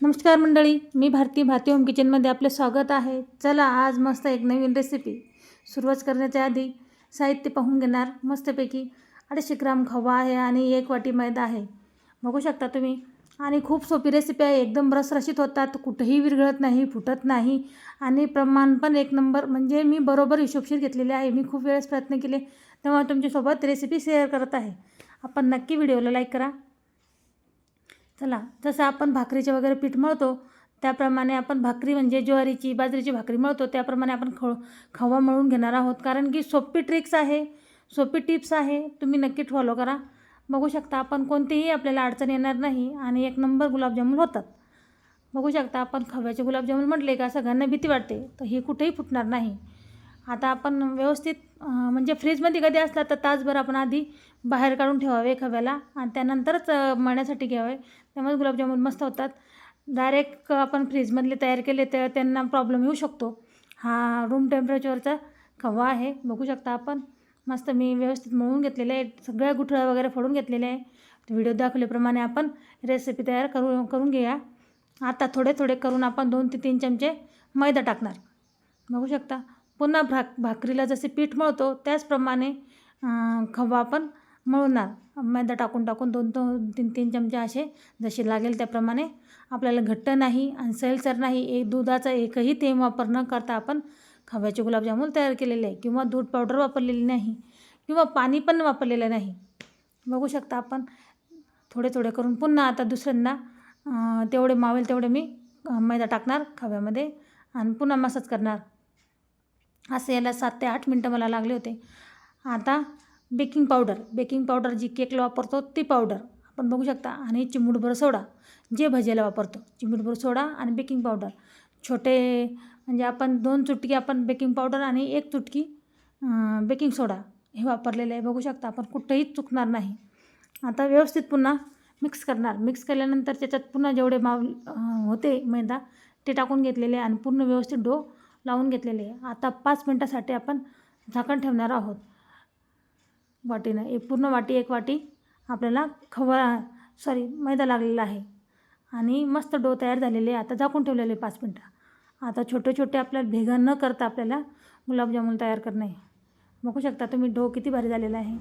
नमस्कार मंडळी मी भारती भारती होम किचनमध्ये आपले स्वागत आहे. चला आज मस्त एक नवीन रेसिपी सुरुवात करण्याच्या आधी साहित्य पाहून घेणार. मस्तपैकी अडीचशे ग्राम खवा आहे आणि एक वाटी मैदा आहे. बघू शकता तुम्ही. आणि खूप सोपी रेसिपी आहे. एकदम रसरशीत होतात कुठेही विरघळत नाही फुटत नाही. आणि प्रमाण पण एक नंबर म्हणजे मी बरोबर हिशोबशीर घेतलेले आहे. मी खूप वेळेस प्रयत्न केले तेव्हा तुमच्यासोबत रेसिपी शेअर करत आहे. आपण नक्की व्हिडिओला लाईक करा. चला जसं आपण भाकरीचे वगैरे पीठ मळतो त्याप्रमाणे आपण भाकरी म्हणजे ज्वारीची बाजरीची भाकरी मळतो त्याप्रमाणे आपण ख खवा मळून घेणार आहोत. कारण की सोपी ट्रिक्स आहे सोपी टिप्स आहे तुम्ही नक्की फॉलो करा. बघू शकता आपण कोणतीही आपल्याला अडचण येणार नाही आणि एक नंबर गुलाबजामुन होतात. बघू शकता आपण खव्याचे गुलाबजामुन म्हटले का सगळ्यांना भीती वाटते तर हे कुठेही फुटणार नाही. आता आपण व्यवस्थित म्हणजे फ्रीजमध्ये कधी असला तर तासभर आपण आधी बाहेर काढून ठेवावे खव्याला आणि त्यानंतरच मळण्यासाठी घ्यावे. त्यामुळे गुलाबजामुन मस्त होतात. डायरेक्ट आपण फ्रीजमधले तयार केले तर त्यांना प्रॉब्लेम येऊ शकतो. हा रूम टेम्परेचरचा खवा आहे बघू शकता आपण. मस्त मी व्यवस्थित मळून घेतलेले आहे सगळ्या गुठळ्या वगैरे फोडून घेतलेल्या आहे. व्हिडिओ दाखवल्याप्रमाणे आपण रेसिपी तयार करू करून घेऊया. आता थोडे थोडे करून आपण दोन ते तीन चमचे मैदा टाकणार. बघू शकता. पुन्हा भाक भाकरीला जसे पीठ मळतो त्याचप्रमाणे खवा आपण मळणार. मैदा टाकून टाकून दोन दोन तीन तीन चमचे असे जसे लागेल त्याप्रमाणे आपल्याला घट्ट नाही आणि सैलसर नाही एक दुधाचा एकही थेंब वापर न करता आपण खव्याचे गुलाबजामुन तयार केलेले आहे किंवा दूध पावडर वापरलेली नाही किंवा पाणी पण वापरलेलं नाही. बघू शकता आपण. थोडे थोडे करून पुन्हा आता दुसऱ्यांदा तेवढे मावेल तेवढे मी मैदा टाकणार खव्यामध्ये आणि पुन्हा मसाज करणार. असं याला सात ते आठ मिनटं मला लागले होते. आता बेकिंग पावडर बेकिंग पावडर जी केकला वापरतो ती पावडर आपण बघू शकता. आणि चिमूटभर सोडा जे भजीला वापरतो. चिमूटभर सोडा आणि बेकिंग पावडर. छोटे म्हणजे आपण दोन चुटकी आपण बेकिंग पावडर आणि एक चुटकी बेकिंग सोडा हे वापरलेलं आहे. बघू शकता आपण कुठंही चुकणार नाही. आता व्यवस्थित पुन्हा मिक्स करणार. मिक्स केल्यानंतर त्याच्यात पुन्हा जेवढे माव होते मैदा ते टाकून घेतलेले आणि पूर्ण व्यवस्थित डो लावून घेतलेले आहे. आता पाच मिनटासाठी आपण झाकण ठेवणार आहोत. वाटीनं एक पूर्ण वाटी एक वाटी आपल्याला खवा सॉरी मैदा लागलेला आहे. आणि मस्त डो तयार झालेले आहे. आता झाकून ठेवलेले आहे पाच मिनटं. आता छोटे छोटे आपल्याला भेगा न करता आपल्याला गुलाबजामुन तयार करणे बघू शकता तुम्ही डो किती भारी झालेला आहे.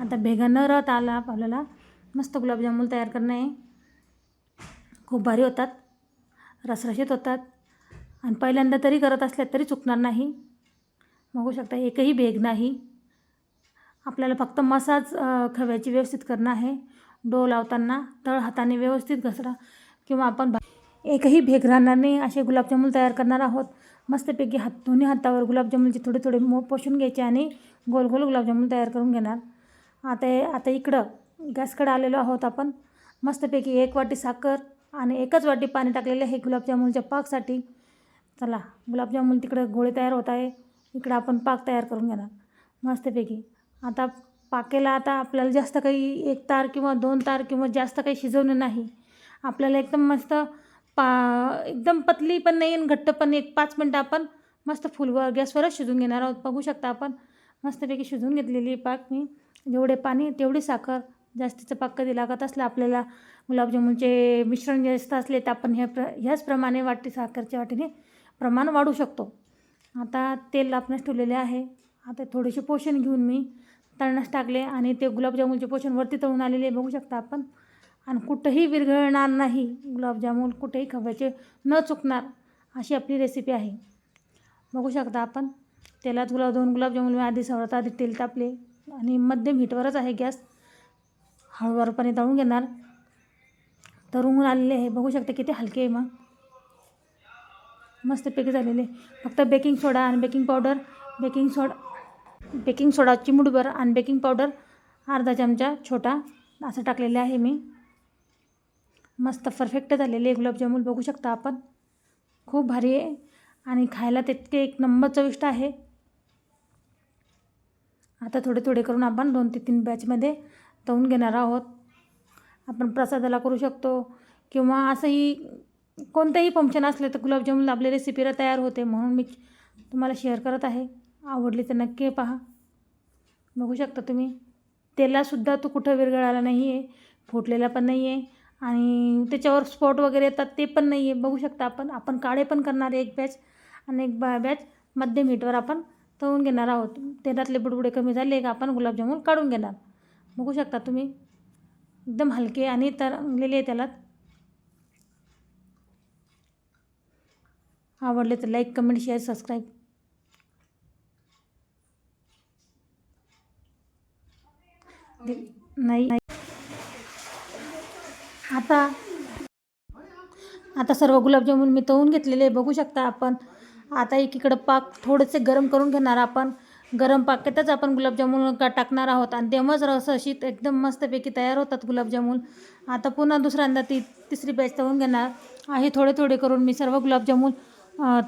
आता भेगा न राहता आला आपल्याला मस्त गुलाबजामुन तयार करणे खूप भारी होतात. रसरशीत होतात. आणि पहिल्यांदा तरी करत असल्यात तरी चुकणार नाही. बघू शकता एकही भेग नाही. आपल्याला फक्त मसाज खव्याची व्यवस्थित करणं आहे. डो लावताना तळ हाताने व्यवस्थित घसरा किंवा आपण एकही भेग राहणार नाही. असे गुलाबजामुन तयार करणार आहोत. मस्तपैकी हात दोन्ही हातावर गुलाबजामुनचे थोडे थोडे मो पोषून घ्यायचे आणि गोल गोल गुलाबजामुन तयार करून घेणार. आता आता इकडं गॅसकडं आलेलो आहोत आपण. मस्तपैकी एक वाटी साखर आणि एकच वाटी पाणी टाकलेलं आहे गुलाबजामुनच्या पाकसाठी. चला गुलाबजामुन तिकडं गोळे तयार होत आहे. इकडं आपण पाक तयार करून घेणार. मस्तपैकी. आता पाकेला आता आपल्याला जास्त काही एक तार किंवा दोन तार किंवा जास्त काही शिजवणं नाही. आपल्याला एकदम मस्त पा एकदम पतली पण नाही आणि घट्ट पण एक पाच मिनटं आपण मस्त फुलवर गॅसवरच शिजून घेणार आहोत. बघू शकता आपण. मस्तपैकी शिजून घेतलेली पाक मी. जेवढे पाणी तेवढी साखर. जास्तीचं पाक कधी लागत असलं आपल्याला गुलाबजामुनचे मिश्रण जास्त असले तर आपण ह्या प्र ह्याचप्रमाणे वाटी साखरच्या वाटीने प्रमाण वाढू शकतो. आता तेल लापण्यास ठेवलेले आहे. आता थोडेसे पोषण घेऊन मी तळण्यास टाकले आणि ते गुलाबजामुनचे पोषण वरती तळून आलेले बघू शकता आपण. आणि कुठंही विरघळणार नाही. गुलाबजामुन कुठेही खव्याचे न चुकणार अशी आपली रेसिपी आहे. बघू शकता आपण. तेलात गुलाब दोन गुलाबजामुन मी आधी सर्वात आधी तेल तापले आणि मध्यम हीटवरच आहे गॅस. हळूवारपणे तळून घेणार. तळून आलेले आहे. बघू शकता किती हलके आहे मग. मस्तपैकी झालेले. फक्त बेकिंग सोडा आणि baking powder baking soda baking soda चिमूटभर आणि बेकिंग पावडर अर्धा चमचा छोटा असं टाकलेले आहे मी. मस्त परफेक्ट झालेले गुलाबजामुन. बघू शकता आपण. खूप भारी आहे. आणि खायला तितके एक नंबर चविष्ट आहे. आता थोडे थोडे करून आपण दोन ते तीन बॅचमध्ये तळून घेणार आहोत. आपण प्रसादाला करू शकतो. किंवा असंही कोणतंही फंक्शन असले तर गुलाबजामुन आपल्या रेसिपीला तयार होते म्हणून मी तुम्हाला शेअर करत आहे. आवडली तर नक्की पहा. बघू शकता तुम्ही. तेलासुद्धा तो कुठं विरघळाला नाही आहे फुटलेला पण नाही आहे आणि त्याच्यावर स्पॉट वगैरे येतात ते पण नाही आहे बघू शकता आपण. आपण काळे पण करणार आहे एक बॅच आणि एक बा बॅच मध्यम हीटवर आपण तळून घेणार आहोत. तेलातले बुडबुडे कमी झाले का आपण गुलाबजामुन काढून घेणार. बघू शकता तुम्ही. एकदम हलके आणि तरंगलेले आहे त्याला आवडले तर लाईक कमेंट शेअर सबस्क्राईब नाही नाही. आता आता सर्व गुलाबजामुन मी तळून घेतलेले आहे. बघू शकता आपण. आता एकीकडं पाक थोडेसे गरम करून घेणार आपण. गरम पाकेतच आपण गुलाबजामुन का टाकणार आहोत. आणि तेव्हाच रसरशीत एकदम मस्तपैकी तयार होतात गुलाबजामुन. आता पुन्हा दुसऱ्यांदा ती तिसरी बॅच तळून घेणार. आहे थोडे थोडे करून मी सर्व गुलाबजामुन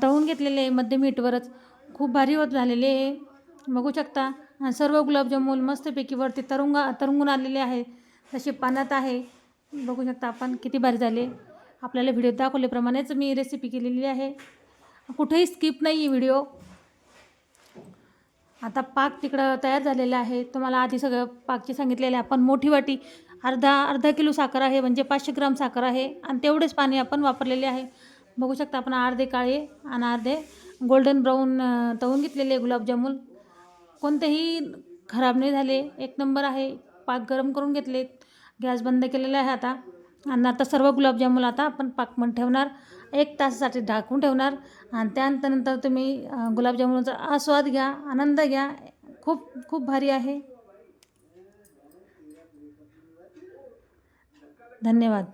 तळून घेतलेले आहे मध्यम हीटवरच खूप भारी होत झालेले आहे बघू शकता. आणि सर्व गुलाबजामुन मस्तपैकी वरती तरुंगा तरंगून आलेले आहे. तसे पाण्यात आहे. बघू शकता आपण किती भारी झाले. आपल्याला व्हिडिओ दाखवल्याप्रमाणेच मी रेसिपी केलेली आहे. कुठेही स्किप नाही आहे व्हिडिओ आता पाक तिकडं तयार झालेला आहे. तुम्हाला आधी सगळं पाकचे सांगितलेले आहे. आपण मोठी वाटी अर्धा अर्धा किलो साखर आहे म्हणजे पाचशे ग्राम साखर आहे. आणि तेवढेच पाणी आपण वापरलेले आहे. बघू शकता आपण अर्धे काळे आणि अर्धे गोल्डन ब्राऊन तळून घेतलेले गुलाबजामुन कोणतेही खराब नाही झाले. एक नंबर आहे. पाक गरम करून घेतले. गॅस बंद केलेला आहे आता. आणि आता सर्व गुलाबजामुन आता आपण पाकमन ठेवणार. एक तासासाठी ढाकून ठेवणार. आणि त्यानंतर नंतर तुम्ही गुलाबजामुनचा आस्वाद घ्या. आनंद घ्या. खूप खूप भारी आहे. धन्यवाद.